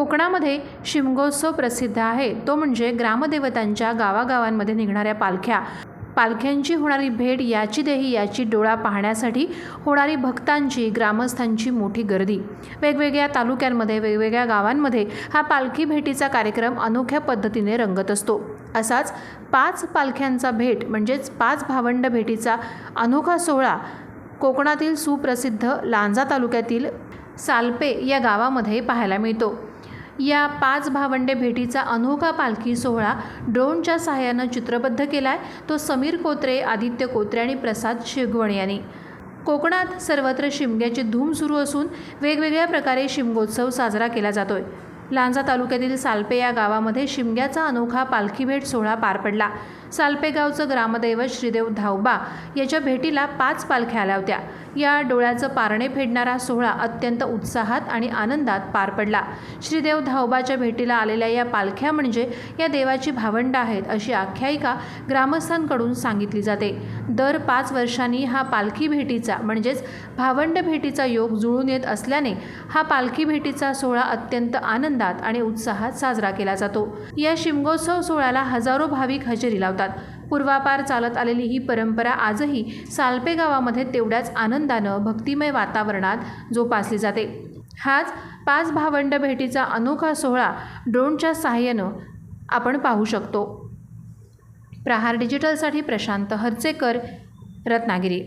कोकणामध्ये शिमगोत्सव प्रसिद्ध आहे. तो म्हणजे ग्रामदेवतांच्या गावागावांमध्ये निघणाऱ्या पालख्या. पालख्यांची होणारी भेट याची देही याची डोळा पाहण्यासाठी होणारी भक्तांची ग्रामस्थांची मोठी गर्दी. वेगवेगळ्या तालुक्यांमध्ये वेगवेगळ्या गावांमध्ये हा पालखी भेटीचा कार्यक्रम अनोख्या पद्धतीने रंगत असतो. असाच पाच पालख्यांचा भेट म्हणजेच पाच भावंड भेटीचा अनोखा सोहळा कोकणातील सुप्रसिद्ध लांजा तालुक्यातील सालपे या गावामध्ये पाहायला मिळतो. या पाच भावंडे भेटीचा अनोखा पालखी सोहळा ड्रोनच्या सहाय्यानं चित्रबद्ध केलाय. तो समीर कोत्रे आदित्य कोत्रे आणि प्रसाद शिगवण यांनी. कोकणात सर्वत्र शिमग्याची धूम सुरू असून वेगवेगळ्या प्रकारे शिमगोत्सव साजरा केला जातोय. लांजा तालुक्यातील सालपे या गावामध्ये शिमग्याचा अनोखा पालखी भेट सोहळा पार पडला. सालपे गावचं ग्रामदैवत श्रीदेव धावबा याच्या भेटीला पाच पालख्या आल्या होत्या. या डोळ्याचं पारणे फेडणारा सोहळा अत्यंत उत्साहात आणि आनंदात पार पडला. श्रीदेव धावबाच्या भेटीला आलेल्या या पालख्या म्हणजे या देवाची भावंड आहेत अशी आख्यायिका ग्रामस्थांकडून सांगितली जाते. दर पाच वर्षांनी हा पालखी भेटीचा म्हणजेच भावंड भेटीचा योग जुळून येत असल्याने हा पालखी भेटीचा सोहळा अत्यंत आनंदात आणि उत्साहात साजरा केला जातो. या शिमगोत्सव सोहळ्याला हजारो भाविक हजेरी लावतात. पूर्वापार चालत आलेली ही परंपरा आजही सालपे गावामध्ये तेवढ्याच आनंदानं भक्तिमय वातावरणात जोपासली जाते. हाच पाच भावंड भेटीचा अनोखा सोहळा ड्रोनच्या सहाय्यानं आपण पाहू शकतो. प्रहार डिजिटलसाठी प्रशांत हरचेकर रत्नागिरी.